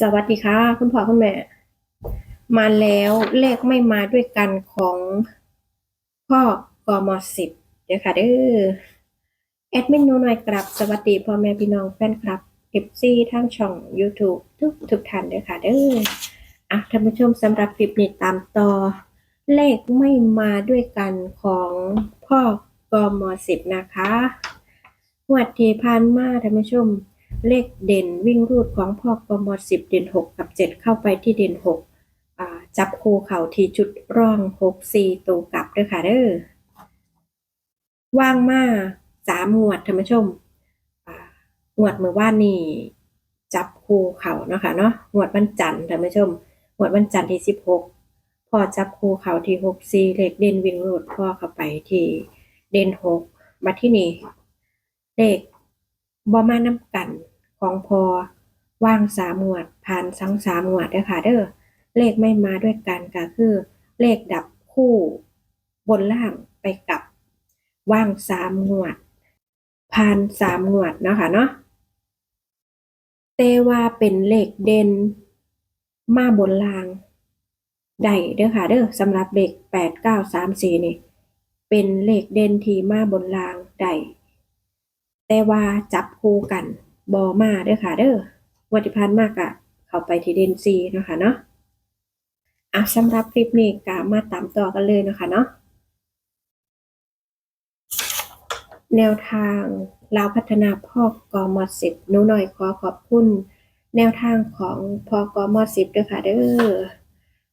สวัสดีค่ะ คุณพ่อคุณแม่ มาแล้วเลขไม่มาด้วยกันของพ่อกมสิบเดี๋ยวค่ะเด้อแอดมินนูหน่อยกลับสวัสดีพ่อแม่พี่น้องแฟนคลับเอฟซีทั้งช่อง YouTube ทุกทุกท่านเด้อค่ะเด้ออะท่านผู้ชมสำหรับคลิปนี้ตามต่อ เลขไม่มาด้วยกันของพ่อกมสิบนะคะงวดที่ผ่านมาท่านผู้ชม เลขเด่นวิ่งรูดของพ่อกมสิบเด่นหกกับเจ็ดเข้าไปที่เด่นหกจับคู่เข่าทีจุดร่องหกสี่ตัวกลับด้วยค่ะเด้อว่างมาสามงวดท่านผู้ชมอ่างวดเมื่อว่านนี่จับคู่เข่าเนาะค่ะเนาะงวดวันจันทร์ท่านผู้ชมงวดวันจันทร์ที่สิบหกพอจับคู่เข่าที่หกสี่เลขเด่นวิ่งรูดพ่อเข้าไปที่เด่นหกมาที่นี่เลข บ่มาน้ำกันของพอว่างสามหมวด ผ่านสังสามหมวดเด้อค่ะเด้อเลขไม่มาด้วยกันก็คือ เลขดับคู่ บนล่างไปกับ ว่างสามหมวด ผ่านสามหมวดเนาะค่ะเนาะแต่ว่าเป็นเลขเด่นมาบนล่างได้เด้อค่ะเด้อสำหรับเลขแปดเก้าสามสี่นี่เป็นเลขเด่นที่มาบนล่างได้ แต่ว่าจับคู่กันบอมาเด้อค่ะ เด้อวันที่ผ่านมากอะเข้าไปที่เดนซีเนาะคะเนาะอะสำหรับคลิปนี้ก็มาตามต่อกันเลยเนาะคะเนาะแนวทางลาวพัฒนาพ่อกอมสิบนูหน่อยขอขอบคุณ แนวทางของพอกอมสิบด้วยค่ะเด้อ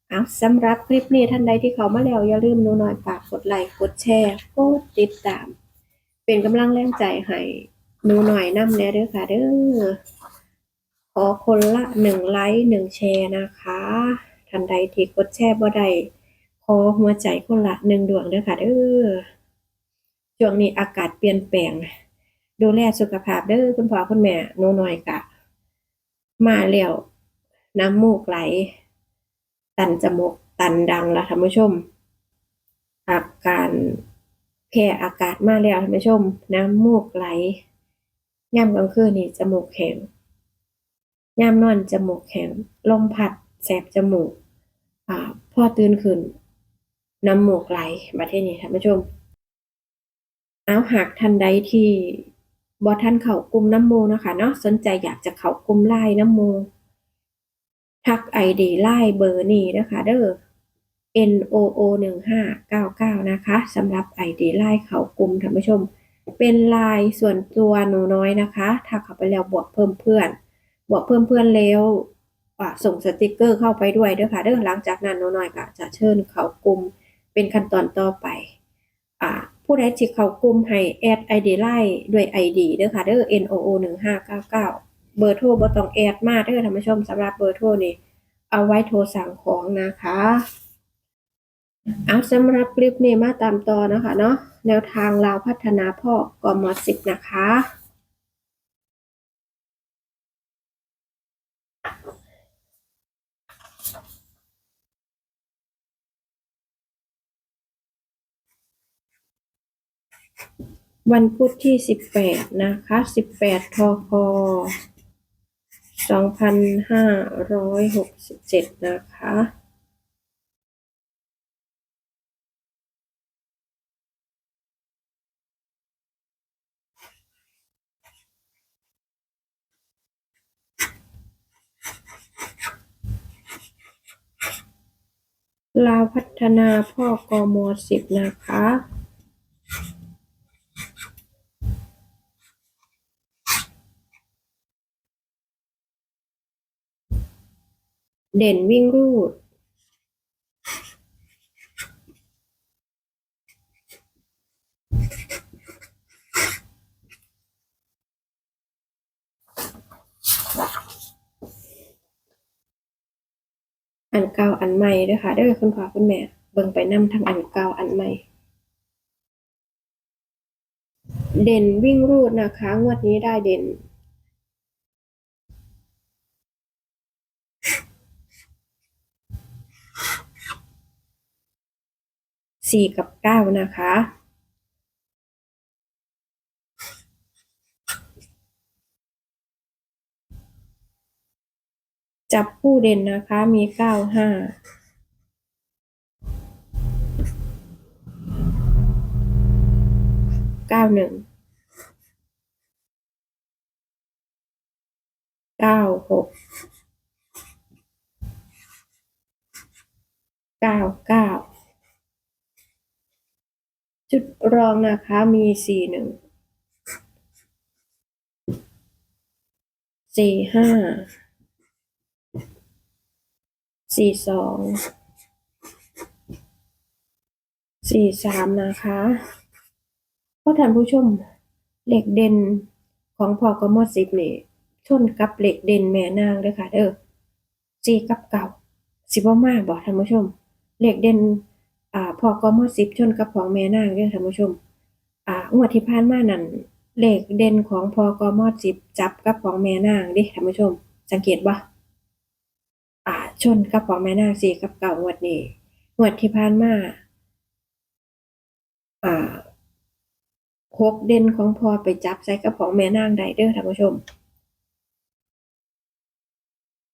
เอาสำหรับคลิปนี้ท่านใดที่เขามาแล้วอย่าลืมนูหน่อยฝากกดไลค์กดแชร์กดติดตาม เป็นกำลังแรงใจให้หนูหน่อยนำแน่เด้อค่ะเด้อขอคนละหนึ่งไลค์หนึ่งแชร์นะคะท่านใดที่กดแชร์บ่ได้ขอหัวใจคนละหนึ่งดวงเด้อค่ะเด้อช่วงนี้อากาศเปลี่ยนแปลง ดูแลสุขภาพเด้อคุณพ่อคุณแม่หนูหน่อยกะ มาแล้วน้ำมูกไหล ตันจมูกตันดังละท่านผู้ชม อาการ แพ้อากาศมาแล้วท่านผู้ชม น้ำมูกไหลย่ำกลางคืนนี่จมูกแข็งย่ำนอนจมูกแข็งลมพัดแสบจมูกอ่าพอตื่นขึ้นน้ำมูกไหลมาที่นี่ท่านผู้ชม เอาหากท่านใดที่บอท่านเขากลุ่มน้ำโมนะคะเนาะสนใจอยากจะเขากลุ่มไล่น้ำโมทักไอดีไล่เบอร์นี้นะคะ เด้อ N O O หนึ่งห้าเก้าเก้านะคะสำหรับไอดีไล่เขากลุ่มท่านผู้ชม เป็นไลน์ส่วนตัวหนูน้อยนะคะ ถ้าเข้าไปแล้วบวกเพิ่มเพื่อน บวกเพิ่มเพื่อนแล้วส่งสติกเกอร์เข้าไปด้วยด้อค่ะเด้อหลังจากนั้นหนูน้อยก็จะเชิญเขากลุ่มเป็นขั้นตอนต่อไปอผู้ใดที่เขากลุ่มให้แอดไอดีไล่ด้วย ID เด้อค่ะเด้อ N O O หนึ่งห้าเก้าเก้าเบอร์โทรบ่ต้องแอดมาเด้อท่านผู้ชมสำหรับเบอร์โทรนี่เอาไว้โทรสั่งของนะคะ เอาสำหรับคลิปนี้มาตามต่อนะคะเนาะแนวทางลาวพัฒนาพ่อกมสิบนะคะ วันพุธที่สิบแปดนะคะสิบแปดทคสองพันห้าร้อยหกสิบเจ็ดนะคะ ลาวพัฒนาพ่อกมสิบนะคะ เด่นวิ่งรูด อันเก่าอันใหม่ด้วยค่ะเด้อคุณพ่อคุณแม่ เบิ่งไปนำทางอันเก่าอันใหม่ เด่นวิ่งรูดนะคะ งวดนี้ได้เด่น สี่กับเก้านะคะ จับคู่เด่นนะคะมีเก้าห้าเก้าหนึ่งเก้าหกเก้าเก้าจุดรองนะคะมีสี่หนึ่งสี่ห้า สี่สองสี่สามนะคะก็ท่านผู้ชมเหล็กเด่นของพอกมอสิบนี่ชนกับเหล็กเด่นแม่นางเลยค่ะเด้อสี่กับเก่าสิบ่มากบอกท่านผู้ชมเหล็กเด่นอ่าพอกมอสิบชนกับของแม่นางเด้อท่านผู้ชมอ่างวดที่ผ่านมานั่นเหลขเด่นของพอกมอสิบจับกับของแม่นางดิท่านผู้ชม สังเกตบ่ ชนกับของแม่นางสีกับเก่างวดนี้งวดที่ผ่านมาอ่าหกเด่นของพอไปจับใส่กับของแม่นางได้เด้อท่านผู้ชม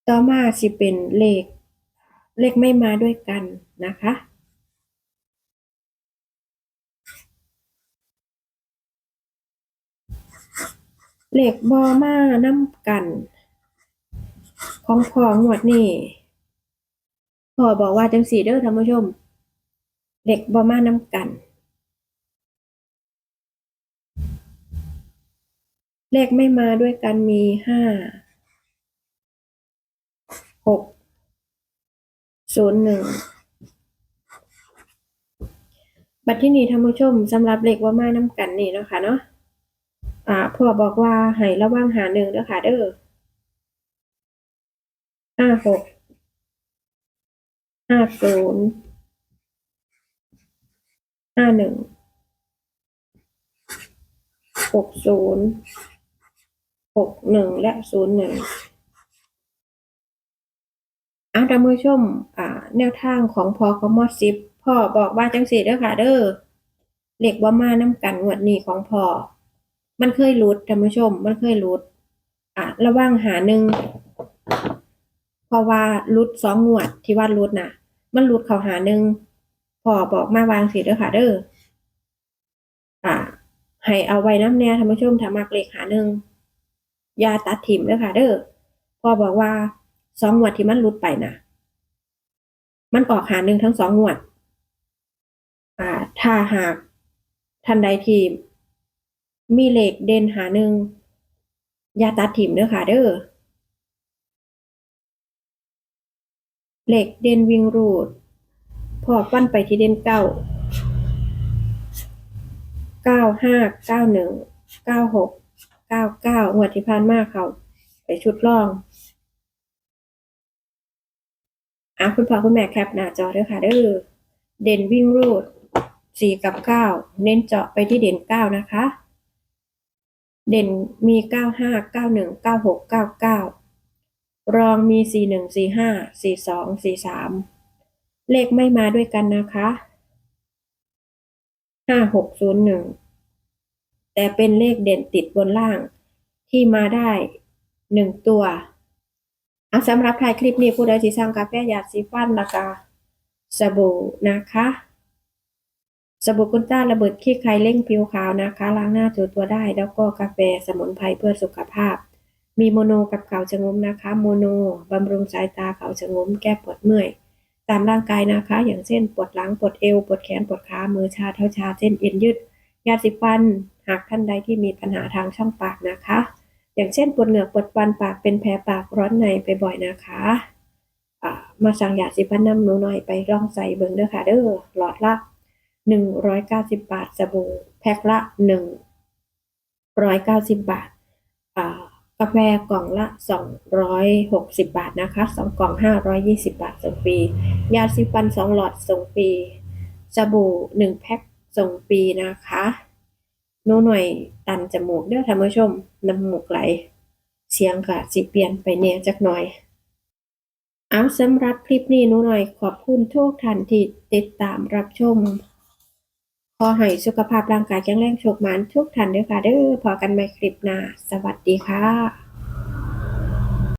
ต่อมาสิเป็นเลข เลขไม่มาด้วยกันนะคะเหล็กบอมาน้ำกัน ของพองวดนี่ พ่อบอกว่าจังสี่เด้อท่านผู้ชมเหล็กบอมาน้ำกัน เลขไม่มาด้วยกันมีห้าหกศูนย์หนึ่งบัดที่นี่ท่านผู้ชมสำหรับเลขว่ามาน้ำกันนี่เนาะคะเนาะอ่าพ่อบอกว่าให้ระวังหาหนึ่งเด้อค่ะเด้อห้าหก ห้าศูนย์ห้าหนึ่งหกศูนย์หกหนึ่งและศูนย์หนึ่งเอาท่านผู้ชมอ่า แนวทางของพอกมอสิบพ่อบอกว่าจังสีเด้อค่ะเด้อเหลขว่ามาน้ำกันงวดนี้ของพ่อมันเคยหลุดท่านผู้ชม มันเคยหลุด อะ ระว่างหาหนึ่งเพราะว่าหลุดสองงวดที่ว่าหลุดน่ะ มันหลุดเขาหาหนึ่งพอบอกมาวางสิเด้อค่ะเด้ออ่าให้เอาไว้น้ำแน่ท่านผู้ชมถ้ามักเลขหาหนึ่งยาตัดถิ่มเด้อค่ะเด้อพอบอกว่าสองงวดที่มันหลุดไปนะมันออกหาหนึ่งทั้งสองงวด อ่า ถ้าหากทันใดที่มีเหล็กเด่นหาหนึ่งยาตัดถิ่มเด้อค่ะเด้อ เหล็กเด่นวิ่งรูด พอปั้นไปที่เด่นเก้า เก้าห้าเก้าหนึ่ง เก้าหก เก้าเก้างวดที่ผ่านมาเขาไปชุดล่องอะคุณพ่อคุณแม่แคปหน้าจอเด้อค่ะเด้อเด่นวิ่งรูดสี่กับเก้าเน้นเจาะไปที่เด่นเก้านะคะ เด่นมีเก้าห้าเก้าหนึ่งเก้าหกเก้าเก้า รองมีสี่หนึ่งสี่ห้าสี่สองสี่สามเลขไม่มาด้วยกันนะคะห้าหกศูนย์หนึ่งแต่เป็นเลขเด่นติดบนล่าง ที่มาได้หนึ่งตัวอะสำหรับถ่ายคลิปนี้ผู้ใดที่สั่งกาแฟหยาดสีฟันแล้วก็สบู่นะคะสบู่กุนต้าระเบิดขี้ใครเร่งผิวขาวนะคะ ล้างหน้าถูตัวได้ แล้วก็กาแฟสมุนไพรเพื่อสุขภาพ มีโมโนกับเขาชะงมนะคะ โมโนบำรุงสายตาเขาชะงมแก้ปวดเมื่อย ตามร่างกายนะคะ อย่างเช่น ปวดหลัง ปวดเอว ปวดแขน ปวดขา มือชา เท้าชา เส้นเอ็นยืด ยาสีฟัน หากท่านใดที่มีปัญหาทางช่องปากนะคะ อย่างเช่น ปวดเหงือก ปวดฟันปาก เป็นแผลปากร้อนในไปบ่อยนะคะมาสั่งยาสีฟันน้ำหนูหน่อยไปลองใส่เบิ่งเด้อค่ะเด้อ หลอดละหนึ่งร้อยเก้าสิบบาทสบู่แพ็คละหนึ่งร้อยเก้าสิบบาทอ่า กาแฟกล่องละสองร้อยหกสิบบาทนะคะสองกล่องห้าร้อยยี่สิบบาทส่งฟรี ยาสีฟันสองหลอดส่งฟรี สบู่หนึ่งแพ็คส่งฟรีนะคะโน้หน่อยตันจมูกเด้อท่านผู้ชมน้ำมูกไหล เสียงค่ะสิเปลี่ยนไปเนี่ยจักหน่อยเอาสำหรับคลิปนี้นูหน่อยขอบคุณทุกท่านที่ติดตามรับชม ขอให้สุขภาพร่างกายแข็งแรงโชคมันทุกท่านด้วยค่ะเด้อพอกันใหม่คลิปหน้า สวัสดีค่ะ